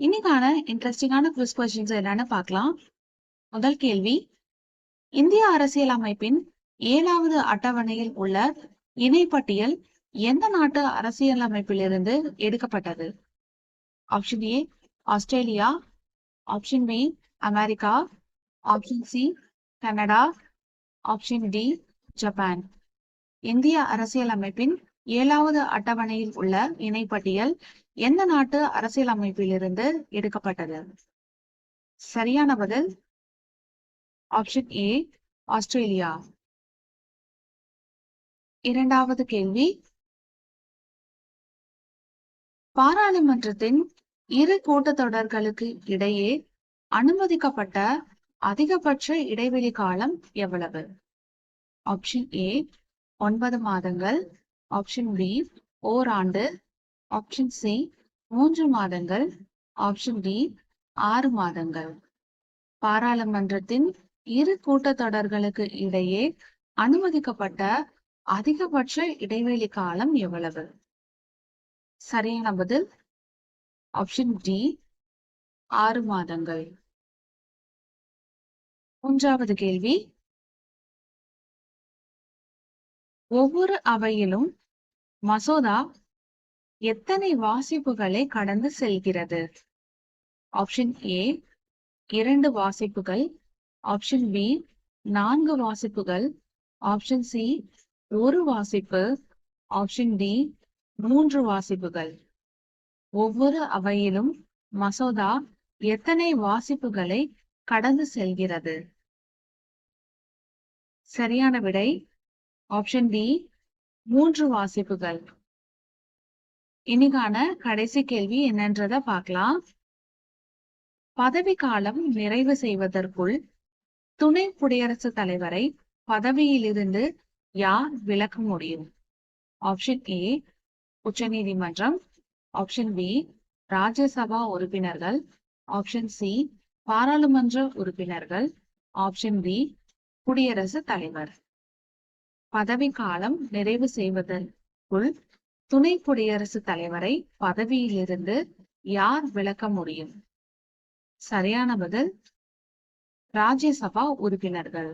இன்னைக்கான இன்ட்ரெஸ்டிங்கான quiz questions என்னன்னு பார்க்கலாம். முதல் கேள்வி இந்திய அரசியலமைப்பின் ஏழாவது அட்டவணையில் உள்ள இணைப்பட்டியல் எந்த நாட்டு அரசியலமைப்பிலிருந்து எடுக்கப்பட்டது? Option A Australia. Option B America. Option C Canada. Option D Japan இந்திய அரசியலமைப்பின் ஏழாவது அட்டவணையில் உள்ள இணைப்பட்டியல் எந்த நாட்டு அரசியலமைப்பிலிருந்து எடுக்கப்பட்டது? சரியான பதில் ஆப்ஷன் ஏ ஆஸ்திரேலியா. இரண்டாவது கேள்வி பாராளுமன்றத்தின் இரு கூட்டத்தொடர்களுக்கு இடையே அனுமதிக்கப்பட்ட அதிகபட்ச இடைவெளி காலம் எவ்வளவு? ஆப்ஷன் ஏ ஒன்பது மாதங்கள். ஆப்ஷன் பி ஓராண்டு. ஆப்ஷன் சி மூன்று மாதங்கள். ஆப்ஷன் டி ஆறு மாதங்கள். பாராளுமன்றத்தின் இரு கூட்டத்தொடர்களுக்கு இடையே அனுமதிக்கப்பட்ட அதிகபட்ச இடைவெளி காலம் எவ்வளவு? சரியான பதில் ஆப்ஷன் டி ஆறு மாதங்கள். மூன்றாவது கேள்வி ஒவ்வொரு அவையிலும் மசோதா எத்தனை வாசிப்புகளை கடந்து செல்கிறது? ஆப்ஷன் ஏ இரண்டு வாசிப்புகள். ஆப்ஷன் பி நான்கு வாசிப்புகள். ஆப்ஷன் சி ஒரு வாசிப்பு. ஆப்ஷன் டி மூன்று வாசிப்புகள். ஒவ்வொரு அவையிலும் மசோதா எத்தனை வாசிப்புகளை கடந்து செல்கிறது? சரியான விடை ஆப்ஷன் டி மூன்று வாசிப்புகள். இன்னைக்கான கடைசி கேள்வி என்னன்றத பார்க்கலாம். பதவி காலம் நிறைவு செய்வதற்குள் துணை குடியரசுத் தலைவரை பதவியிலிருந்து யார் விலக்க முடியும்? ஆப்ஷன் ஏ உச்ச நீதிமன்றம் ஆப்ஷன் பி ராஜ்யசபா உறுப்பினர்கள். ஆப்ஷன் சி பாராளுமன்ற உறுப்பினர்கள். ஆப்ஷன் டி குடியரசுத் தலைவர். பதவி காலம் நிறைவு செய்வதற்குள் துணை குடியரசுத் தலைவரை பதவியிலிருந்து யார் விளக்க முடியும்? சரியான பதில் ராஜ்யசபா உறுப்பினர்கள்.